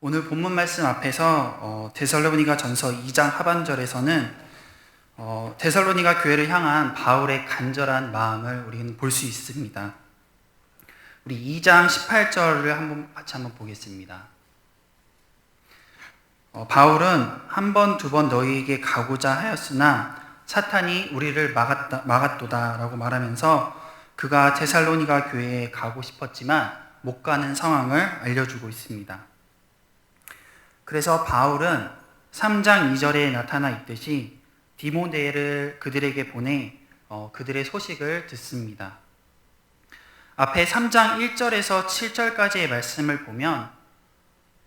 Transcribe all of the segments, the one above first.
오늘 본문 말씀 앞에서 어, 데살로니가 전서 2장 하반절에서는 어, 데살로니가 교회를 향한 바울의 간절한 마음을 우리는 볼 수 있습니다. 우리 2장 18절을 한번 같이 한번 보겠습니다. 어, 바울은 한 번, 두 번 너희에게 가고자 하였으나 사탄이 우리를 막았다, 막았도다라고 말하면서 그가 데살로니가 교회에 가고 싶었지만 못 가는 상황을 알려주고 있습니다. 그래서 바울은 3장 2절에 나타나 있듯이 디모데를 그들에게 보내 어, 그들의 소식을 듣습니다. 앞에 3장 1절에서 7절까지의 말씀을 보면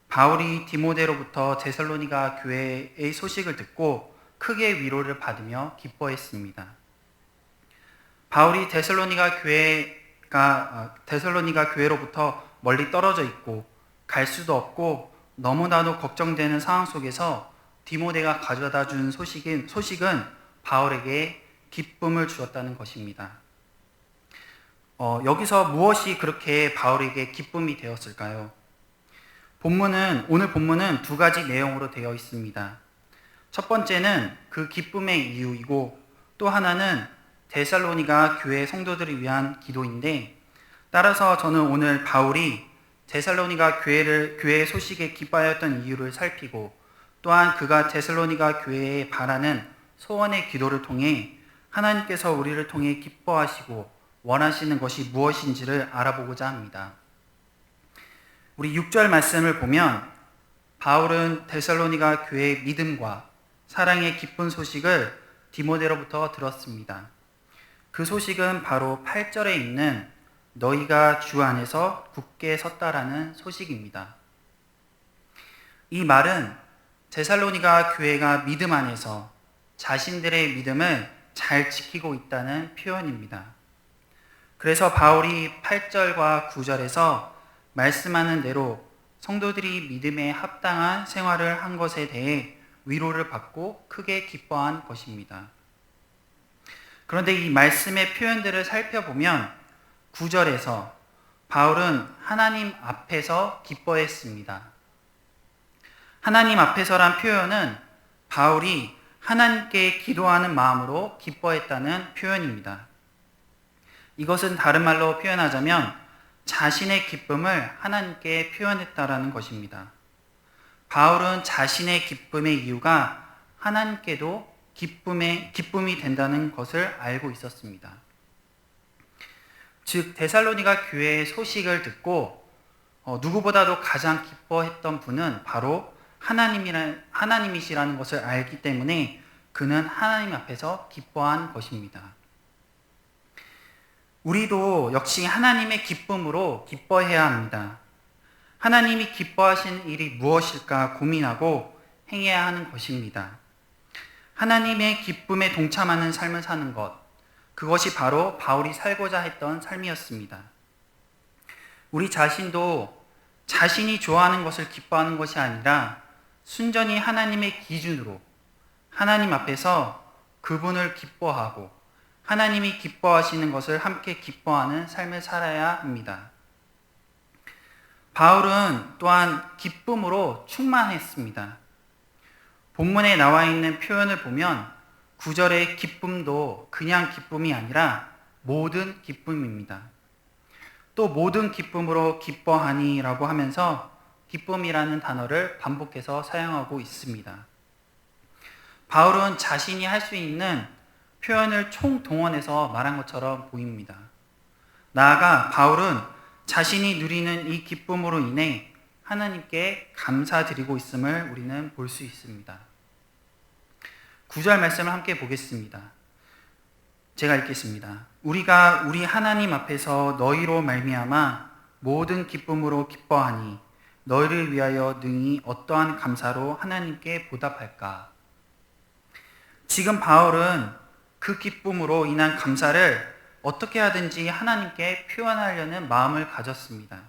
바울이 디모데로부터 데살로니가 교회의 소식을 듣고 크게 위로를 받으며 기뻐했습니다. 바울이 데살로니가 교회가 어, 데살로니가 교회로부터 멀리 떨어져 있고 갈 수도 없고 너무나도 걱정되는 상황 속에서 디모데가 가져다 준 소식인, 소식은 바울에게 기쁨을 주었다는 것입니다. 어, 여기서 무엇이 그렇게 바울에게 기쁨이 되었을까요? 본문은, 오늘 본문은 두 가지 내용으로 되어 있습니다. 첫 번째는 그 기쁨의 이유이고 또 하나는 데살로니가 교회 성도들을 위한 기도인데 따라서 저는 오늘 바울이 데살로니가 교회를 교회의 소식에 기뻐하였던 이유를 살피고 또한 그가 데살로니가 교회에 바라는 소원의 기도를 통해 하나님께서 우리를 통해 기뻐하시고 원하시는 것이 무엇인지를 알아보고자 합니다. 우리 6절 말씀을 보면 바울은 데살로니가 교회의 믿음과 사랑의 기쁜 소식을 디모데로부터 들었습니다. 그 소식은 바로 8절에 있는 너희가 주 안에서 굳게 섰다라는 소식입니다. 이 말은 제살로니가 교회가 믿음 안에서 자신들의 믿음을 잘 지키고 있다는 표현입니다. 그래서 바울이 8절과 9절에서 말씀하는 대로 성도들이 믿음에 합당한 생활을 한 것에 대해 위로를 받고 크게 기뻐한 것입니다. 그런데 이 말씀의 표현들을 살펴보면 9절에서 바울은 하나님 앞에서 기뻐했습니다. 하나님 앞에서란 표현은 바울이 하나님께 기도하는 마음으로 기뻐했다는 표현입니다. 이것은 다른 말로 표현하자면 자신의 기쁨을 하나님께 표현했다라는 것입니다. 바울은 자신의 기쁨의 이유가 하나님께도 기쁨의 기쁨이 된다는 것을 알고 있었습니다. 즉 데살로니가 교회의 소식을 듣고 어, 누구보다도 가장 기뻐했던 분은 바로 하나님이라, 하나님이시라는 것을 알기 때문에 그는 하나님 앞에서 기뻐한 것입니다. 우리도 역시 하나님의 기쁨으로 기뻐해야 합니다. 하나님이 기뻐하시는 일이 무엇일까 고민하고 행해야 하는 것입니다. 하나님의 기쁨에 동참하는 삶을 사는 것, 그것이 바로 바울이 살고자 했던 삶이었습니다. 우리 자신도 자신이 좋아하는 것을 기뻐하는 것이 아니라 순전히 하나님의 기준으로 하나님 앞에서 그분을 기뻐하고 하나님이 기뻐하시는 것을 함께 기뻐하는 삶을 살아야 합니다. 바울은 또한 기쁨으로 충만했습니다. 본문에 나와 있는 표현을 보면 구절의 기쁨도 그냥 기쁨이 아니라 모든 기쁨입니다. 또 모든 기쁨으로 기뻐하니라고 하면서 기쁨이라는 단어를 반복해서 사용하고 있습니다. 바울은 자신이 할 수 있는 표현을 총동원해서 말한 것처럼 보입니다. 나아가 바울은 자신이 누리는 이 기쁨으로 인해 하나님께 감사드리고 있음을 우리는 볼 수 있습니다. 9절 말씀을 함께 보겠습니다. 제가 읽겠습니다. 우리가 우리 하나님 앞에서 너희로 말미암아 모든 기쁨으로 기뻐하니 너희를 위하여 능히 어떠한 감사로 하나님께 보답할까? 지금 바울은 그 기쁨으로 인한 감사를 어떻게 하든지 하나님께 표현하려는 마음을 가졌습니다.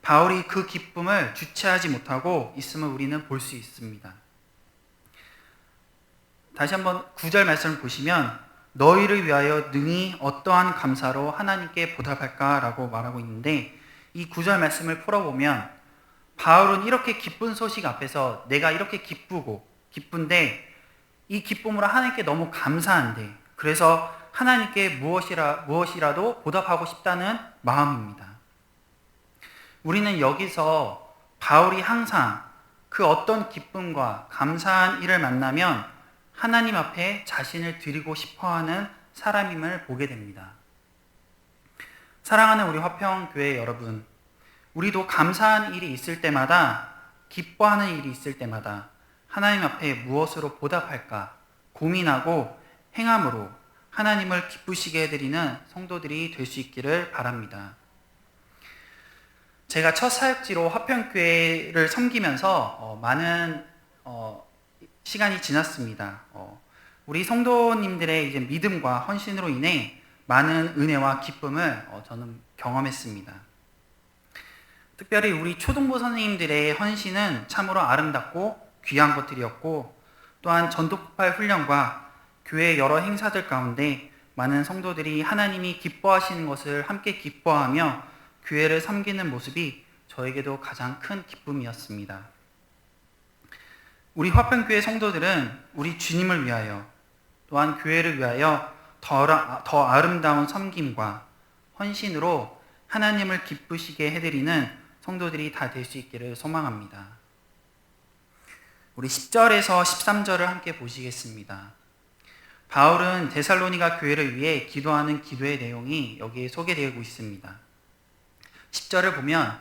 바울이 그 기쁨을 주체하지 못하고 있음을 우리는 볼 수 있습니다. 다시 한번 구절 말씀을 보시면 너희를 위하여 능히 어떠한 감사로 하나님께 보답할까라고 말하고 있는데 이 구절 말씀을 풀어보면 바울은 이렇게 기쁜 소식 앞에서 내가 이렇게 기쁘고 기쁜데 이 기쁨으로 하나님께 너무 감사한데 그래서 하나님께 무엇이라 무엇이라도 보답하고 싶다는 마음입니다. 우리는 여기서 바울이 항상 그 어떤 기쁨과 감사한 일을 만나면 하나님 앞에 자신을 드리고 싶어 하는 사람임을 보게 됩니다. 사랑하는 우리 화평교회 여러분, 우리도 감사한 일이 있을 때마다 기뻐하는 일이 있을 때마다 하나님 앞에 무엇으로 보답할까 고민하고 행함으로 하나님을 기쁘시게 해드리는 성도들이 될 수 있기를 바랍니다. 제가 첫 사역지로 화평교회를 섬기면서 어, 많은 어, 시간이 지났습니다. 어, 우리 성도님들의 이제 믿음과 헌신으로 인해 많은 은혜와 기쁨을 어, 저는 경험했습니다. 특별히 우리 초등부 선생님들의 헌신은 참으로 아름답고 귀한 것들이었고 또한 전도폭발 훈련과 교회 여러 행사들 가운데 많은 성도들이 하나님이 기뻐하시는 것을 함께 기뻐하며 교회를 섬기는 모습이 저에게도 가장 큰 기쁨이었습니다. 우리 화평교회 성도들은 우리 주님을 위하여 또한 교회를 위하여 더, 더 아름다운 섬김과 헌신으로 하나님을 기쁘시게 해드리는 성도들이 다 될 수 있기를 소망합니다. 우리 10절에서 13절을 함께 보시겠습니다. 바울은 데살로니가 교회를 위해 기도하는 기도의 내용이 여기에 소개되고 있습니다. 10절을 보면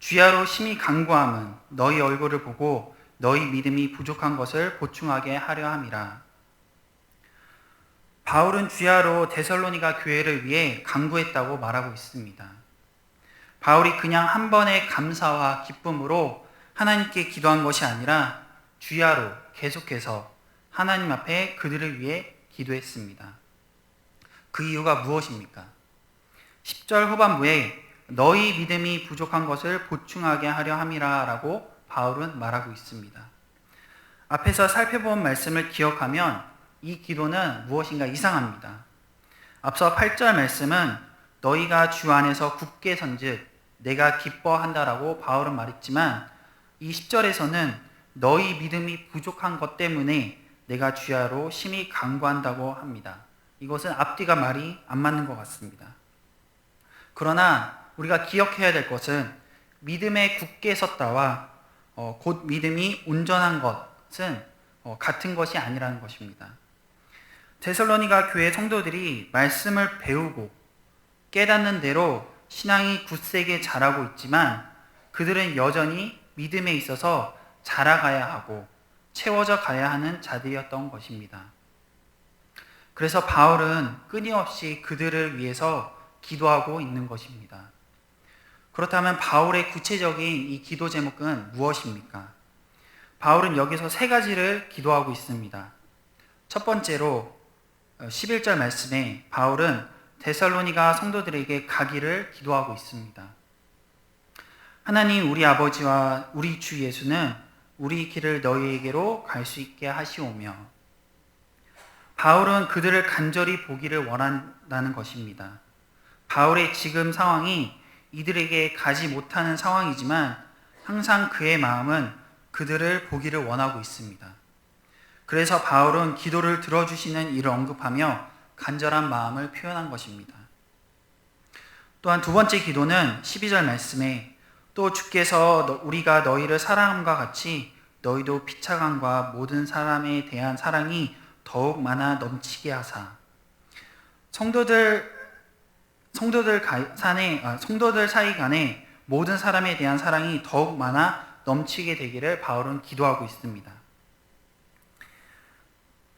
주야로 심히 간구함은 너희 얼굴을 보고 너희 믿음이 부족한 것을 보충하게 하려 함이라. 바울은 주야로 데살로니가 교회를 위해 간구했다고 말하고 있습니다. 바울이 그냥 한 번의 감사와 기쁨으로 하나님께 기도한 것이 아니라 주야로 계속해서 하나님 앞에 그들을 위해 기도했습니다. 그 이유가 무엇입니까? 10절 후반부에 너희 믿음이 부족한 것을 보충하게 하려 함이라 라고 바울은 말하고 있습니다. 앞에서 살펴본 말씀을 기억하면 이 기도는 무엇인가 이상합니다. 앞서 8절 말씀은 너희가 주 안에서 굳게 선즉 내가 기뻐한다라고 바울은 말했지만 이 10절에서는 너희 믿음이 부족한 것 때문에 내가 주야로 심히 강구한다고 합니다. 이것은 앞뒤가 말이 안 맞는 것 같습니다. 그러나 우리가 기억해야 될 것은 믿음에 굳게 섰다와 어, 곧 믿음이 온전한 것은 어, 같은 것이 아니라는 것입니다. 데살로니가 교회 성도들이 말씀을 배우고 깨닫는 대로 신앙이 굳세게 자라고 있지만 그들은 여전히 믿음에 있어서 자라가야 하고 채워져 가야 하는 자들이었던 것입니다. 그래서 바울은 끊임없이 그들을 위해서 기도하고 있는 것입니다. 그렇다면 바울의 구체적인 이 기도 제목은 무엇입니까? 바울은 여기서 세 가지를 기도하고 있습니다. 첫 번째로 11절 어, 말씀에 바울은 데살로니가 성도들에게 가기를 기도하고 있습니다. 하나님 우리 아버지와 우리 주 예수는 우리 길을 너희에게로 갈 수 있게 하시오며 바울은 그들을 간절히 보기를 원한다는 것입니다. 바울의 지금 상황이 이들에게 가지 못하는 상황이지만 항상 그의 마음은 그들을 보기를 원하고 있습니다. 그래서 바울은 기도를 들어주시는 일을 언급하며 간절한 마음을 표현한 것입니다. 또한 두 번째 기도는 12절 말씀에 또 주께서 우리가 너희를 사랑함과 같이 너희도 피차감과 모든 사람에 대한 사랑이 더욱 많아 넘치게 하사 성도들 성도들 산에 아, 성도들 사이 간에 모든 사람에 대한 사랑이 더욱 많아 넘치게 되기를 바울은 기도하고 있습니다.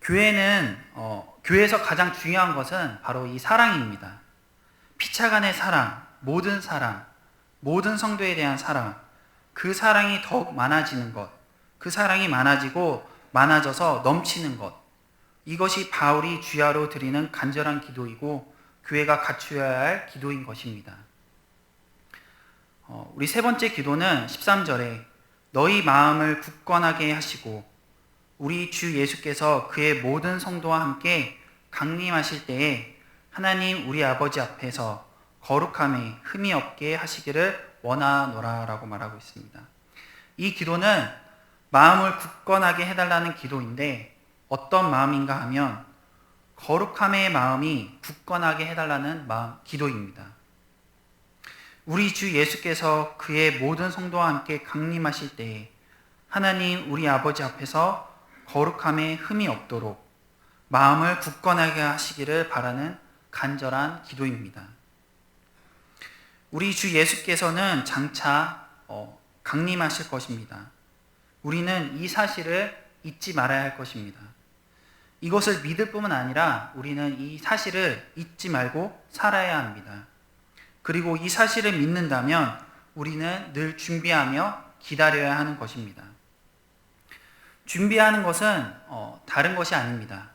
교회는 어, 교회에서 가장 중요한 것은 바로 이 사랑입니다. 피차 간의 사랑, 모든 사랑, 모든 성도에 대한 사랑, 그 사랑이 더욱 많아지는 것, 그 사랑이 많아지고 많아져서 넘치는 것, 이것이 바울이 주야로 드리는 간절한 기도이고 교회가 갖추어야 할 기도인 것입니다. 어, 우리 세 번째 기도는 13절에 너희 마음을 굳건하게 하시고 우리 주 예수께서 그의 모든 성도와 함께 강림하실 때에 하나님 우리 아버지 앞에서 거룩함에 흠이 없게 하시기를 원하노라라고 말하고 있습니다. 이 기도는 마음을 굳건하게 해달라는 기도인데 어떤 마음인가 하면 거룩함의 마음이 굳건하게 해달라는 마음, 기도입니다. 우리 주 예수께서 그의 모든 성도와 함께 강림하실 때에 하나님 우리 아버지 앞에서 거룩함에 흠이 없도록 마음을 굳건하게 하시기를 바라는 간절한 기도입니다. 우리 주 예수께서는 장차 어, 강림하실 것입니다. 우리는 이 사실을 잊지 말아야 할 것입니다. 이것을 믿을 뿐만 아니라 우리는 이 사실을 잊지 말고 살아야 합니다. 그리고 이 사실을 믿는다면 우리는 늘 준비하며 기다려야 하는 것입니다. 준비하는 것은 어, 다른 것이 아닙니다.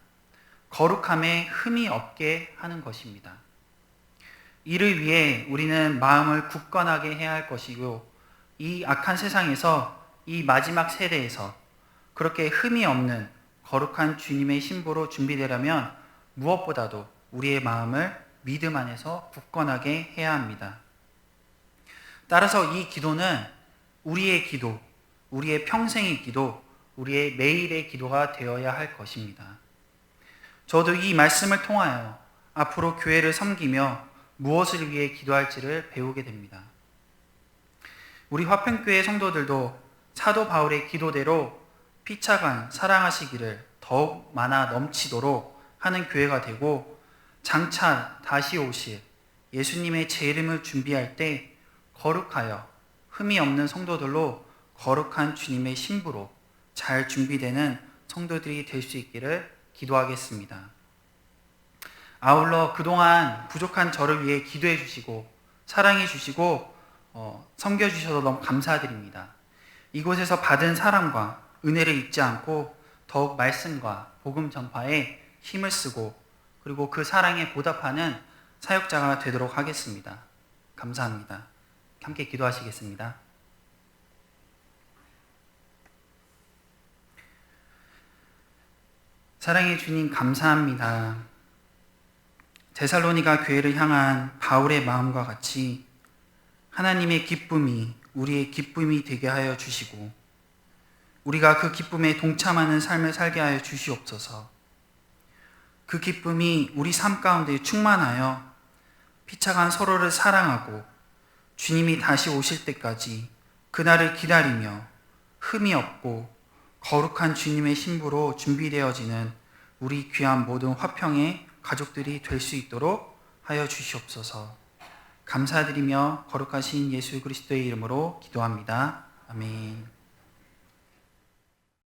거룩함에 흠이 없게 하는 것입니다. 이를 위해 우리는 마음을 굳건하게 해야 할 것이고 이 악한 세상에서 이 마지막 세대에서 그렇게 흠이 없는 거룩한 주님의 신부로 준비되려면 무엇보다도 우리의 마음을 믿음 안에서 굳건하게 해야 합니다. 따라서 이 기도는 우리의 기도, 우리의 평생의 기도, 우리의 매일의 기도가 되어야 할 것입니다. 저도 이 말씀을 통하여 앞으로 교회를 섬기며 무엇을 위해 기도할지를 배우게 됩니다. 우리 화평교회 성도들도 사도 바울의 기도대로 피차간 사랑하시기를 더욱 많아 넘치도록 하는 교회가 되고 장차 다시 오실 예수님의 제 이름을 준비할 때 거룩하여 흠이 없는 성도들로 거룩한 주님의 신부로 잘 준비되는 성도들이 될 수 있기를 기도하겠습니다. 아울러 그동안 부족한 저를 위해 기도해 주시고 사랑해 주시고 어, 섬겨 주셔서 너무 감사드립니다. 이곳에서 받은 사랑과 은혜를 잊지 않고 더욱 말씀과 복음 전파에 힘을 쓰고 그리고 그 사랑에 보답하는 사역자가 되도록 하겠습니다. 감사합니다. 함께 기도하시겠습니다. 사랑의 주님 감사합니다. 데살로니가 교회를 향한 바울의 마음과 같이 하나님의 기쁨이 우리의 기쁨이 되게 하여 주시고 우리가 그 기쁨에 동참하는 삶을 살게 하여 주시옵소서. 그 기쁨이 우리 삶 가운데 충만하여 피차간 서로를 사랑하고 주님이 다시 오실 때까지 그날을 기다리며 흠이 없고 거룩한 주님의 신부로 준비되어지는 우리 귀한 모든 화평의 가족들이 될 수 있도록 하여 주시옵소서. 감사드리며 거룩하신 예수 그리스도의 이름으로 기도합니다. 아멘.